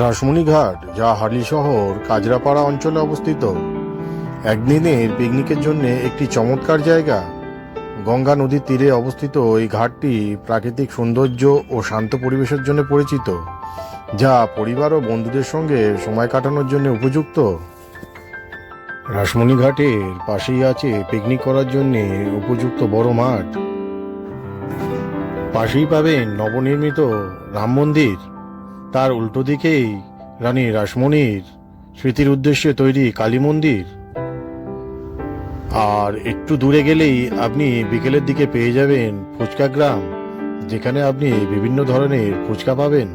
রাসমণি ঘাট, যা হালি শহর, কাজরাপাড়া অঞ্চলে অবস্থিত। একদিনের পিকনিকের জন্য একটি চমৎকার জায়গা। গঙ্গা নদীর তীরে অবস্থিত এই ঘাটটি প্রাকৃতিক সৌন্দর্য ও শান্ত পরিবেশের জন্য পরিচিত, যা পরিবার ও বন্ধুদের সঙ্গে সময় কাটানোর জন্য উপযুক্ত। রাসমণি ঘাটের পাশেই আছে পিকনিক করার জন্য উপযুক্ত বড় মাঠ। পাশেই পাবেন নবনির্মিত রাম মন্দির। তার উল্টো দিকেই রানী রাসমণির স্মৃতির উদ্দেশ্যে তৈরি কালী মন্দির। আর একটু দূরে গেলেই আপনি বিকেলের দিকে পেয়ে যাবেন ফুচকা গ্রাম, যেখানে আপনি বিভিন্ন ধরনের ফুচকা পাবেন।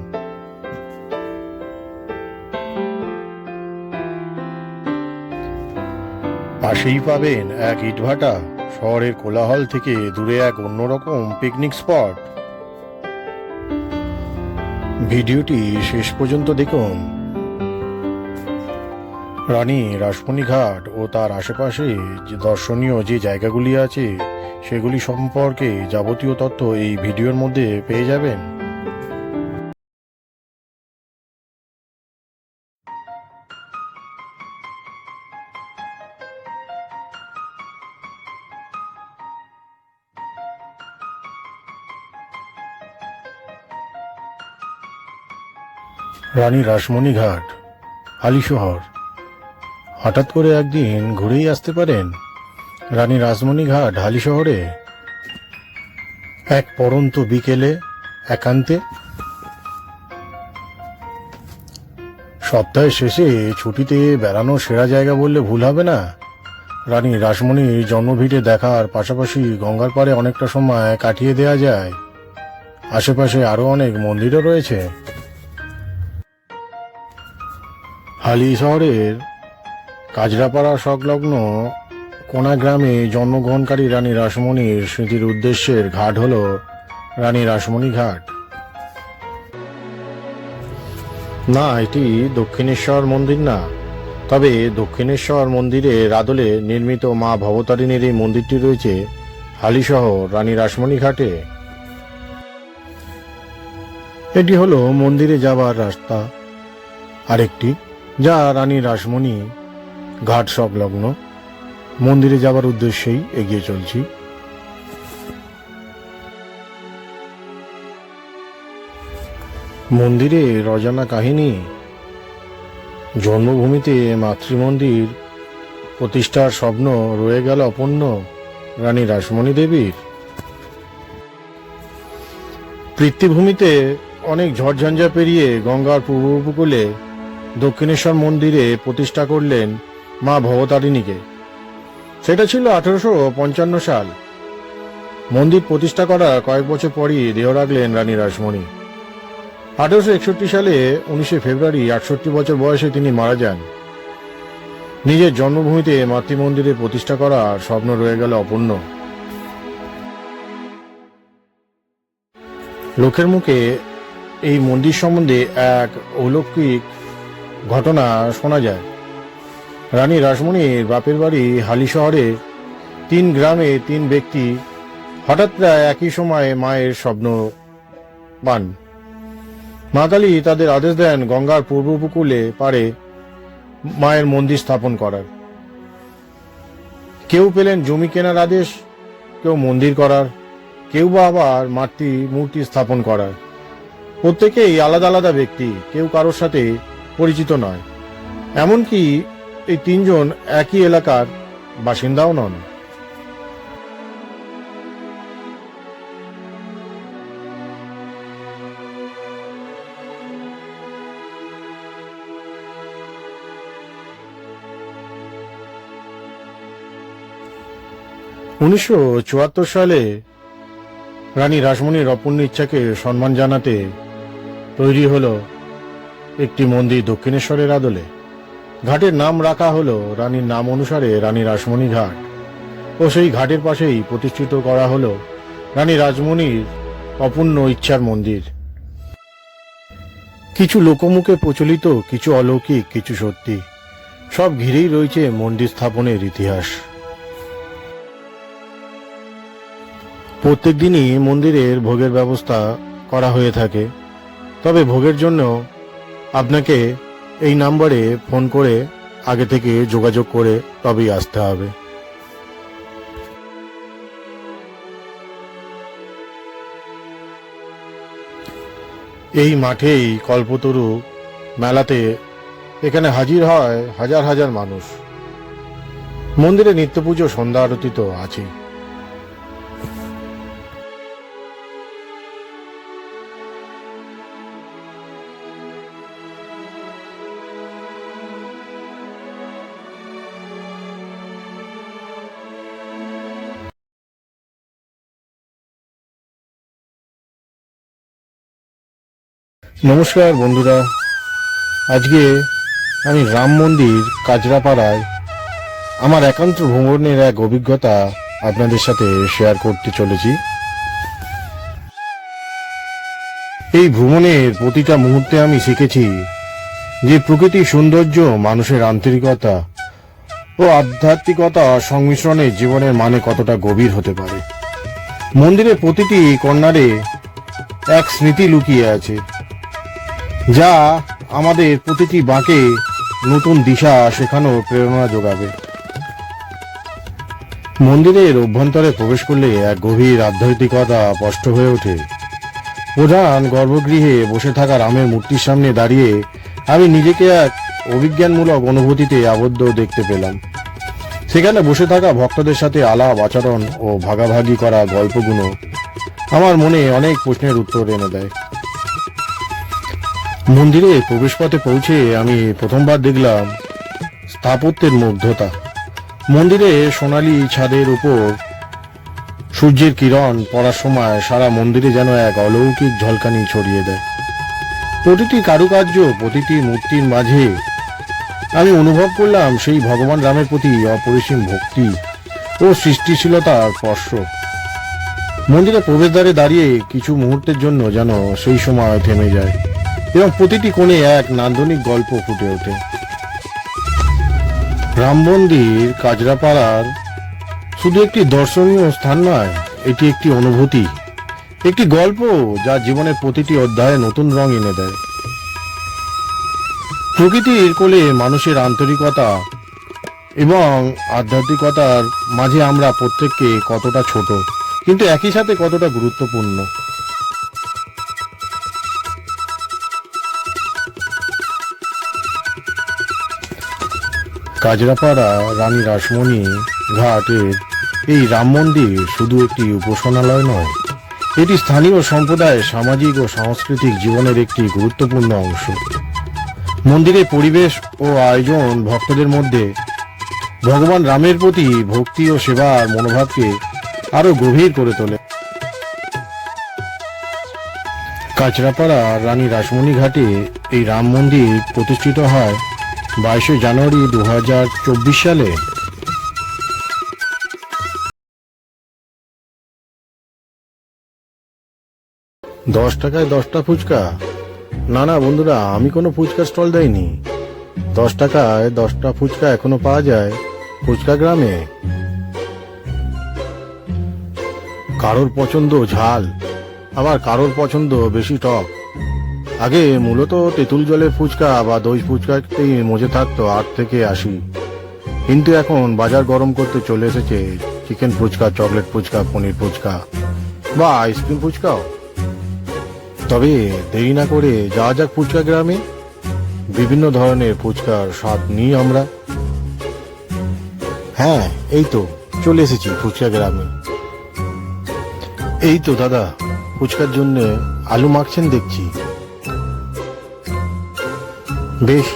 পাশেই পাবেন এক ইটভাটা, শহরের কোলাহল থেকে দূরে এক অন্যরকম পিকনিক স্পট ভিডিওটি শেষ পর্যন্ত দেখুন। রানী রাসমণি ঘাট ও তার আশেপাশে যে দর্শনীয় যে জায়গাগুলি আছে, সেগুলি সম্পর্কে যাবতীয় তথ্য এই ভিডিওর মধ্যে পেয়ে যাবেন। রানী রাসমণি ঘাট, আলি শহর। হঠাৎ করে একদিন ঘুরেই আসতে পারেন রানী রাসমণি ঘাট হালি শহরে। এক পরন্ত বিকেলে, একান্তে। সপ্তাহের শেষে ছুটিতে বেড়ানোর সেরা জায়গা বললে ভুল হবে না। রানী রাসমণির জন্মভিটে দেখার পাশাপাশি গঙ্গার পাড়ে অনেকটা সময় কাটিয়ে দেওয়া যায়। আশেপাশে আরও অনেক মন্দিরও রয়েছে। হালি শহরের কাজরাপাড়া সংলগ্ন কোনা গ্রামে জন্মগ্রহণকারী রানী রাসমণির স্মৃতির উদ্দেশ্যের ঘাট হল রানী রাসমণি ঘাট। না, এটি দক্ষিণেশ্বর মন্দির না। তবে দক্ষিণেশ্বর মন্দিরের আদলে নির্মিত মা ভবতারিণীর এই মন্দিরটি রয়েছে হালিশহর রানী রাসমণি ঘাটে। এটি হলো মন্দিরে যাবার রাস্তা। আরেকটি যা রানী রাসমণি, ঘাট সংলগ্ন মন্দিরে যাবার উদ্দেশ্যেই এগিয়ে চলছি। মন্দিরে রজানা কাহিনী, জন্মভূমিতে মাতৃমন্দির, প্রতিষ্ঠার স্বপ্ন রয়ে গেল অপন্ন রানী রাসমণি দেবীর। পৃথিবীভূমিতে অনেক ঝড়ঝঞ্ঝা পেরিয়ে গঙ্গার পূর্ব উপকূলে দক্ষিণেশ্বর মন্দিরে প্রতিষ্ঠা করলেন মা ভবতারিণীকে। সেটা ছিল আঠারোশো পঞ্চান্ন সাল। মন্দির প্রতিষ্ঠা করা কয়েক বছর পরই দেহ রাখলেন রানী রাসমণি। আঠারোশো একষট্টি সালে উনিশে ফেব্রুয়ারি আটষট্টি বছর বয়সে তিনি মারা যান। নিজের জন্মভূমিতে মাতৃমন্দিরে প্রতিষ্ঠা করার স্বপ্ন রয়ে গেল অপূর্ণ। লোকের মুখে এই মন্দির সম্বন্ধে এক অলৌকিক ঘটনা শোনা যায়। রানী রাসমণির বাপের বাড়ি হালি শহরে তিন গ্রামে তিন ব্যক্তি হঠাৎ প্রায় একই সময়ে মায়ের স্বপ্ন পান। মা কালী তাদের আদেশ দেন গঙ্গার পূর্ব উপকূলে পারে মায়ের মন্দির স্থাপন করার। কেউ পেলেন জমি কেনার আদেশ, কেউ মন্দির করার, কেউ বা আবার মাতৃ মূর্তি স্থাপন করার। প্রত্যেকেই আলাদা আলাদা ব্যক্তি, কেউ কারোর সাথে পরিচিত নয়। এমনকি এই তিনজন একই এলাকার বাসিন্দাও নন। উনিশশো চুয়াত্তর সালে রানী রাসমণির অপূর্ণ ইচ্ছাকে সম্মান জানাতে তৈরি হলো একটি মন্দির দক্ষিণেশ্বরের আদলে। ঘাটের নাম রাখা হলো রানীর নাম অনুসারে রানী রাসমণি ঘাট। ও সেই ঘাটের পাশেই প্রতিষ্ঠিত করা হলো রানী রাজমণির অপূর্ণ ইচ্ছার মন্দির। কিছু লোকমুখে প্রচলিত, কিছু অলৌকিক, কিছু সত্যি, সব ঘিরেই রয়েছে মন্দির স্থাপনের ইতিহাস। প্রত্যেক দিনই মন্দিরের ভোগের ব্যবস্থা করা হয়ে থাকে, তবে ভোগের জন্য আপনাকে এই নাম্বারে ফোন করে আগে থেকে যোগাযোগ করে তবেই আসতে হবে। এই মাঠেই কল্পতরু মেলাতে এখানে হাজির হয় হাজার হাজার মানুষ। মন্দিরে নিত্য পুজো সন্ধ্যা আরতি তো আছেই। নমস্কার বন্ধুরা। আজকে আমি রাম মন্দির, কাজরাপাড়ায় আমার একান্ত ভ্রমণের এক অভিজ্ঞতা আপনাদের সাথে শেয়ার করতে চলেছি। এই ভ্রমণের প্রতিটা মুহূর্তে আমি শিখেছি যে প্রকৃতির সৌন্দর্য, মানুষের আন্তরিকতা ও আধ্যাত্মিকতা সংমিশ্রণে জীবনের মানে কতটা গভীর হতে পারে। মন্দিরের প্রতিটি কর্নারে এক স্মৃতি লুকিয়ে আছে। যা আমাদের প্রতিটি বাঁকে নতুন দিশা শেখানোর প্রেরণা যোগাবে। মন্দিরের অভ্যন্তরে প্রবেশ করলে এক গভীর আধ্যাত্মিকতা স্পষ্ট হয়ে ওঠে। প্রধান গর্ভগৃহে বসে থাকা রামের মূর্তির সামনে দাঁড়িয়ে আমি নিজেকে এক অভিজ্ঞানমূলক অনুভূতিতে আবদ্ধ দেখতে পেলাম। সেখানে বসে থাকা ভক্তদের সাথে আলাপ, আচরণ ও ভাগাভাগি করা গল্পগুলো আমার মনে অনেক প্রশ্নের উত্তর এনে দেয়। মন্দিরে প্রবেশপথে পৌঁছে আমি প্রথমবার দেখলাম স্থাপত্যের মুগ্ধতা মন্দিরে সোনালি ছাদের উপর সূর্যের কিরণ পড়ার সময় সারা মন্দিরে যেন এক অলৌকিক ঝলকানি ছড়িয়ে দেয়। প্রতিটি কারুকার্য, প্রতিটি মূর্তির মাঝে আমি অনুভব করলাম সেই ভগবান রামের প্রতি অপরিসীম ভক্তি ও সৃষ্টিশীলতার স্পর্শ। মন্দিরে প্রবেশদ্বারে দাঁড়িয়ে কিছু মুহূর্তের জন্য যেন সেই সময় থেমে যায়। এবং প্রতিটি কোণে এক নান্দনিক গল্প ফুটে ওঠে। রাম মন্দির কাজরাপাড়ার শুধু একটি দর্শনীয় স্থান নয়, এটি একটি অনুভূতি, একটি গল্প যা জীবনের প্রতিটি অধ্যায়ে নতুন রং এনে দেয়। প্রকৃতির কোলে মানুষের আন্তরিকতা এবং আধ্যাত্মিকতার মাঝে আমরা প্রত্যেককে কতটা ছোট, কিন্তু একই সাথে কতটা গুরুত্বপূর্ণ। কাজরাপাড়া রানী রাসমণি ঘাটের এই রাম মন্দির শুধু একটি উপাসনালয় নয়, এটি স্থানীয় সম্প্রদায়ের সামাজিক ও সাংস্কৃতিক জীবনের একটি গুরুত্বপূর্ণ অংশ। মন্দিরের পরিবেশ ও আয়োজন ভক্তদের মধ্যে ভগবান রামের প্রতি ভক্তি ও সেবার মনোভাবকে আরও গভীর করে তোলে। কাচরাপাড়া রানী রাসমণি ঘাটে এই রাম মন্দির প্রতিষ্ঠিত হয় বাইশে জানুয়ারি দু হাজার চব্বিশ সালে। দশ টাকায় দশটা ফুচকা। না না, বন্ধুরা, আমি কোনো ফুচকা স্টল দেয়নি দশ টাকায় দশটা ফুচকা এখনও পাওয়া যায় ফুচকা গ্রামে। কারোর পছন্দ ঝাল, আবার কারোর পছন্দ বেশি টক। আগে মূলত তেঁতুল জলের ফুচকা বা দই ফুচকাতেই মজে থাকতো আট থেকে আশি। কিন্তু এখন বাজার গরম করতে চলে এসেছে চিকেন ফুচকা, চকলেট ফুচকা, পনির ফুচকা বা আইসক্রিম ফুচকাও। তবে দেরি না করে যাওয়া যাক ফুচকা গ্রামে, বিভিন্ন ধরনের ফুচকার স্বাদ নিই আমরা। হ্যাঁ এই তো চলে এসেছি ফুচকা গ্রামে। এই তো দাদা, ফুচকার জন্য আলু মাখছেন দেখছি। বেশ,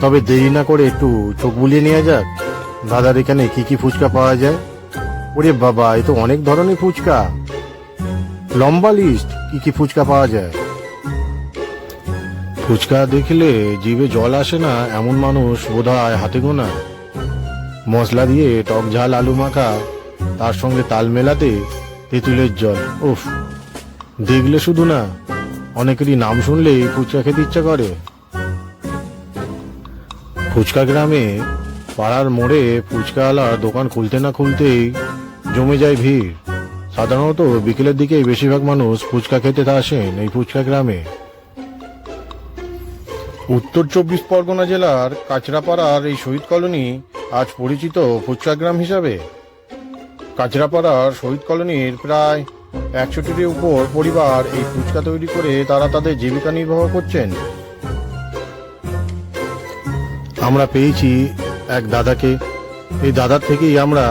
তবে দেরি না করে একটু চোখ বুলিয়ে নেওয়া যাক। দাদার এখানে কি কি ফুচকা পাওয়া যায়? ওরে বাবা, এ তো অনেক ধরনের ফুচকা। লম্বা লিস্ট কি কি ফুচকা পাওয়া যায়? ফুচকা দেখলে জিভে জল আসে না, এমন মানুষ বোধ হয় হাতে গোনা। মশলা দিয়ে টক ঝাল আলু মাখা, তার সঙ্গে তাল মেলাতে তেঁতুলের জল, উফ। দেখলে শুধু না, অনেকেরই নাম শুনলেই ফুচকা খেতে ইচ্ছা করে। ফুচকা গ্রামে পাড়ার মোড়ে ফুচকাওয়ালার দোকান খুলতে না খুলতেই জমে যায় ভিড়। সাধারণত বিকেলের দিকেই বেশিরভাগ মানুষ ফুচকা খেতে আসেন এই ফুচকা গ্রামে। উত্তর চব্বিশ পরগনা জেলার কাচরাপাড়ার এই শহীদ কলোনি আজ পরিচিত ফুচকা গ্রাম হিসাবে। কাচরাপাড়ার শহীদ কলোনির প্রায় একশোটির উপর পরিবার এই ফুচকা তৈরি করে তারা তাদের জীবিকা নির্বাহ করছেন। আমরা পেয়েছি এক দাদাকে। এই দাদার থেকেই আমরা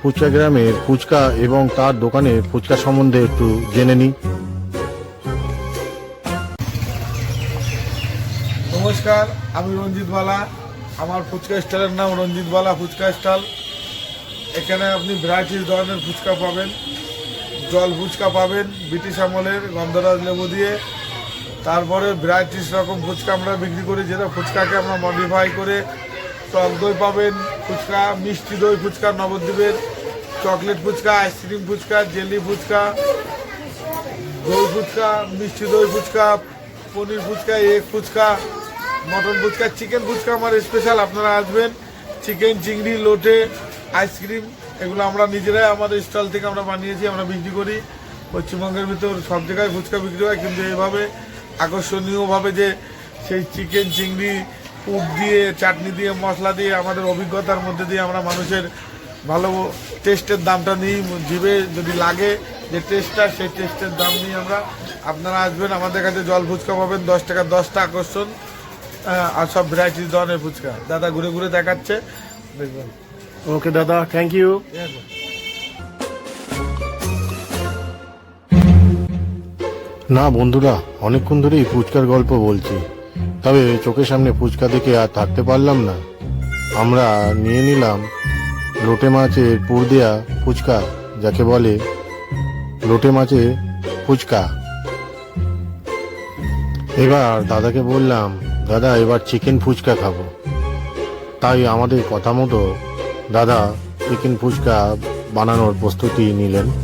ফুচকা গ্রামের ফুচকা এবং তার দোকানের ফুচকা সম্বন্ধে একটু জেনে নিই। নমস্কার, আমি রঞ্জিত বালা। আমার ফুচকা স্টলের নাম রঞ্জিত বালা ফুচকা স্টল। এখানে আপনি ভ্যারাইটিস ধরনের ফুচকা পাবেন, জল ফুচকা পাবেন, ব্রিটিশ আমলের গন্ধরাজ লেবু দিয়ে। তারপরে ভ্যারাইটিস রকম ফুচকা আমরা বিক্রি করি, যেটা ফুচকাকে আমরা মডিফাই করে টক দই পাবেন, ফুচকা, মিষ্টি দই ফুচকা, নবদ্বীপের chocolate phuchka ice cream phuchka jelly phuchka, দই ফুচকা, মিষ্টি দই phuchka, paneer phuchka egg phuchka mutton phuchka chicken phuchka আমার স্পেশাল আপনারা আসবেন চিকেন চিংড়ি, লোটে আইসক্রিম এগুলো আমরা নিজেরাই আমাদের স্টল থেকে আমরা বানিয়েছি, আমরা বিক্রি করি। পশ্চিমবঙ্গের ভিতর সব জায়গায় ফুচকা বিক্রি হয়, কিন্তু এইভাবে আকর্ষণীয়ভাবে যে সেই চিকেন চিংড়ি পুর দিয়ে চাটনি দিয়ে মশলা দিয়ে আমাদের অভিজ্ঞতার মধ্যে দিয়ে আমরা মানুষের ভালো টেস্টের দামটা নিই জিভে যদি লাগে যে টেস্টটা সেই টেস্টের দাম নিয়ে আমরা আপনারা আসবেন। আমাদের কাছে জল ফুচকা পাবেন দশ টাকা দশটা আকর্ষণ। আর সব ভ্যারাইটিস ধরনের ফুচকা। দাদা ঘুরে ঘুরে দেখাচ্ছে। দেখবেন। ওকে দাদা থ্যাংক ইউ না বন্ধুরা, অনেকক্ষণ ধরেই ফুচকার গল্প বলছি। তবে চোখের সামনে ফুচকা দেখে আর থাকতে পারলাম না। আমরা নিয়ে নিলাম লোটে মাছের পুর দেয়া ফুচকা, যাকে বলে লোটে মাছের ফুচকা। এবার দাদাকে বললাম, দাদা, এবার চিকেন ফুচকা খাব। তাই আমাদের কথা মতো দাদা চিকেন ফুচকা বানানোর প্রস্তুতি নিলেন।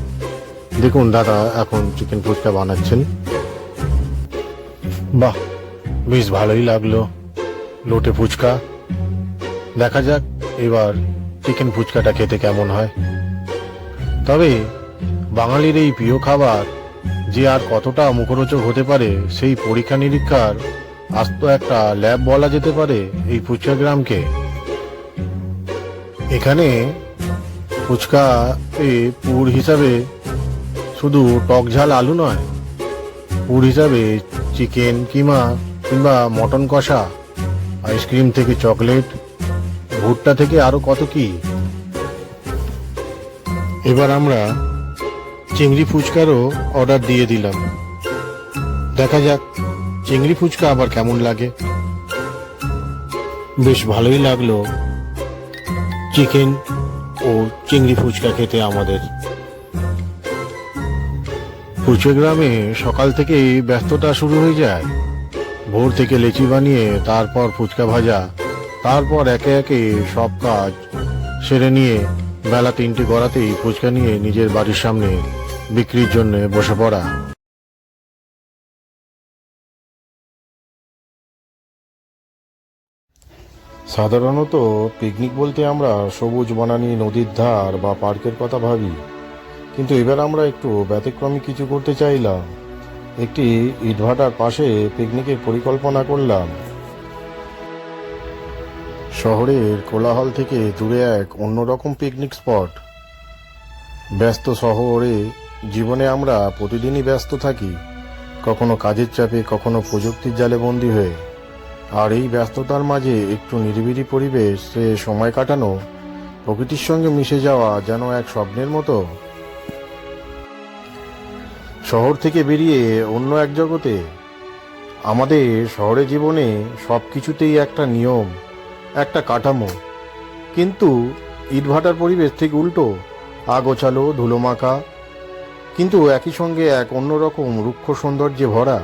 দেখুন, দাদা এখন চিকেন ফুচকা বানাচ্ছেন। বাহ, বেশ ভালোই লাগল, লোটে ফুচকা। দেখা যাক এবার চিকেন ফুচকাটা খেতে কেমন হয়। তবে বাঙালির এই প্রিয় খাবার যে আর কতটা মুখরোচক হতে পারে, সেই পরীক্ষা নিরীক্ষার আস্ত একটা ল্যাব বলা যেতে পারে এই ফুচকা গ্রামকে। এখানে ফুচকা পুর হিসাবে শুধু টক ঝাল আলু নয়, পুর হিসাবে চিকেন কিমা কিংবা মটন কষা, আইসক্রিম থেকে চকলেট, ভুট্টা থেকে আরও কত কি? এবার আমরা চিংড়ি ফুচকারও অর্ডার দিয়ে দিলাম। দেখা যাক চিংড়ি ফুচকা আবার কেমন লাগে। বেশ ভালোই লাগল চিকেন ও চিংড়ি ফুচকা খেতে আমাদের। কুচে গ্রামে সকাল থেকেই ব্যস্ততা শুরু হয়ে যায়। ভোর থেকে লেচি বানিয়ে, তারপর ফুচকা ভাজা, তারপর একে একে সব কাজ সেরে নিয়ে বেলা তিনটে গড়াতেই ফুচকা নিয়ে নিজের বাড়ির সামনে বিক্রির জন্য বসে পড়া। সাধারণত পিকনিক বলতে আমরা সবুজ বনানী, নদীর ধার বা পার্কের কথা ভাবি। কিন্তু এবার আমরা একটু ব্যতিক্রমী কিছু করতে চাইলাম। একটি ইটভাটার পাশে পিকনিকের পরিকল্পনা করলাম। শহরের কোলাহল থেকে দূরে এক অন্যরকম পিকনিক স্পট। ব্যস্ত শহরে জীবনে আমরা প্রতিদিনই ব্যস্ত থাকি। কখনো কাজের চাপে, কখনো প্রযুক্তির জালে বন্দি হয়ে। আর এই ব্যস্ততার মাঝে একটু নিরিবিলি পরিবেশে সময় কাটানো, প্রকৃতির সঙ্গে মিশে যাওয়া যেন এক স্বপ্নের মতো। শহর থেকে বেরিয়ে অন্য এক জগতে? আমাদের শহরে জীবনে সব কিছুতেই একটা নিয়ম, একটা কাঠামো। কিন্তু ইটভাটার পরিবেশ ঠিক উল্টো, আগোছালো, ধুলোমাখা। কিন্তু একই সঙ্গে এক অন্যরকম রুক্ষ সৌন্দর্যে ভরা।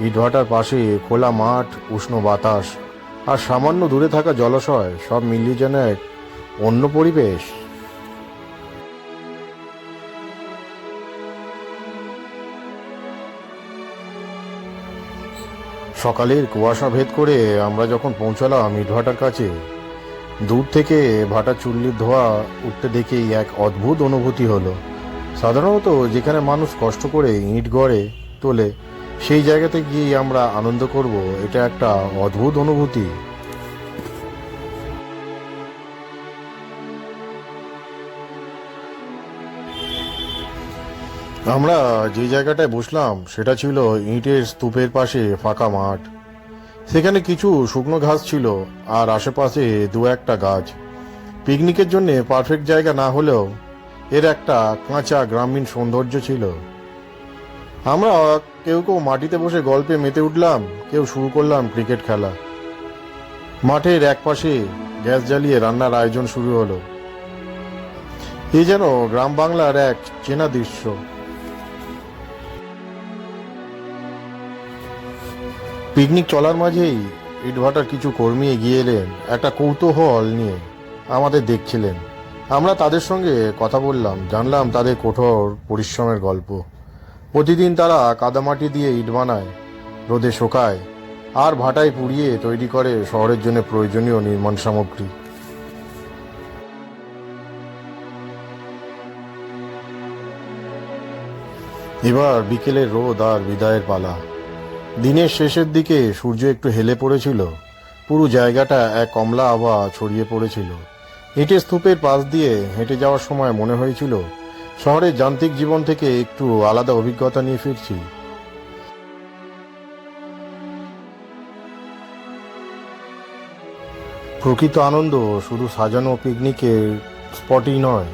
ইটভাটার পাশে খোলা মাঠ, উষ্ণ বাতাস আর সামান্য দূরে থাকা জলাশয় সব মিলিয়ে যেন এক অন্য পরিবেশ। সকালের কুয়াশা ভেদ করে আমরা যখন পৌঁছালাম ইটভাটার কাছে, দূর থেকে ভাটা চুল্লির ধোয়া উঠতে দেখেই এক অদ্ভুত অনুভূতি হলো। সাধারণত যেখানে মানুষ কষ্ট করে ইট গড়ে, তোলে, সেই জায়গাতে গিয়ে আমরা আনন্দ করব, এটা একটা অদ্ভুত অনুভূতি। আমরা যে জায়গাটায় বসলাম, সেটা ছিল ইটের স্তূপের পাশে ফাঁকা মাঠ। সেখানে কিছু শুকনো ঘাস ছিল আর আশেপাশে দু একটা গাছ। পিকনিকের জন্য পারফেক্ট জায়গা না হলেও এর একটা কাঁচা গ্রামীণ সৌন্দর্য ছিল। আমরা কেউ কেউ মাটিতে বসে গল্পে মেতে উঠলাম, কেউ শুরু করলাম ক্রিকেট খেলা। মাঠের এক পাশে গ্যাস জ্বালিয়ে রান্নার আয়োজন শুরু হলো। এ যেন গ্রাম বাংলার এক চেনা দৃশ্য। পিকনিক চলার মাঝেই ইটভাটার কিছু কর্মী এগিয়ে এলেন, একটা কৌতূহল নিয়ে আমাদের দেখছিলেন। আমরা তাদের সঙ্গে কথা বললাম, জানলাম তাদের কঠোর পরিশ্রমের গল্প। প্রতিদিন তারা কাদামাটি দিয়ে ইট বানায়, রোদে শোকায়, আর ভাটায় পুড়িয়ে তৈরি করে শহরের জন্য প্রয়োজনীয় নির্মাণ সামগ্রী। এবার বিকেলের রোদ আর বিদায়ের পালা। দিনের শেষের দিকে সূর্য একটু হেলে পড়েছিল। পুরো জায়গাটা এক কমলা আভা ছড়িয়ে পড়েছিল। ইটের স্তূপের পাশ দিয়ে হেঁটে যাওয়ার সময় মনে হয়েছিল, শহরের যান্ত্রিক জীবন থেকে একটু আলাদা অভিজ্ঞতা নিয়ে ফিরছি। প্রকৃত আনন্দ শুধু সাজানো পিকনিকের স্পটই নয়,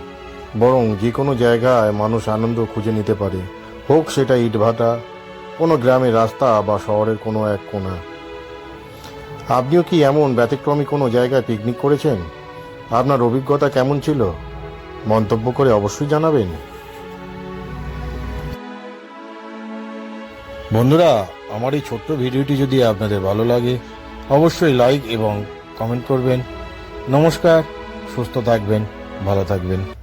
বরং যে কোনো জায়গায় মানুষ আনন্দ খুঁজে নিতে পারে। হোক সেটা ইটভাটা কোনো গ্রামের রাস্তা বা শহরের কোনো এক কোণা। আপনিও কি এমন ব্যতিক্রমী কোনো জায়গায় পিকনিক করেছেন? আপনার অভিজ্ঞতা কেমন ছিল? মন্তব্য করে অবশ্যই জানাবেন। বন্ধুরা, আমার এই ছোট্ট ভিডিওটি যদি আপনাদের ভালো লাগে, অবশ্যই লাইক এবং কমেন্ট করবেন। নমস্কার, সুস্থ থাকবেন, ভালো থাকবেন।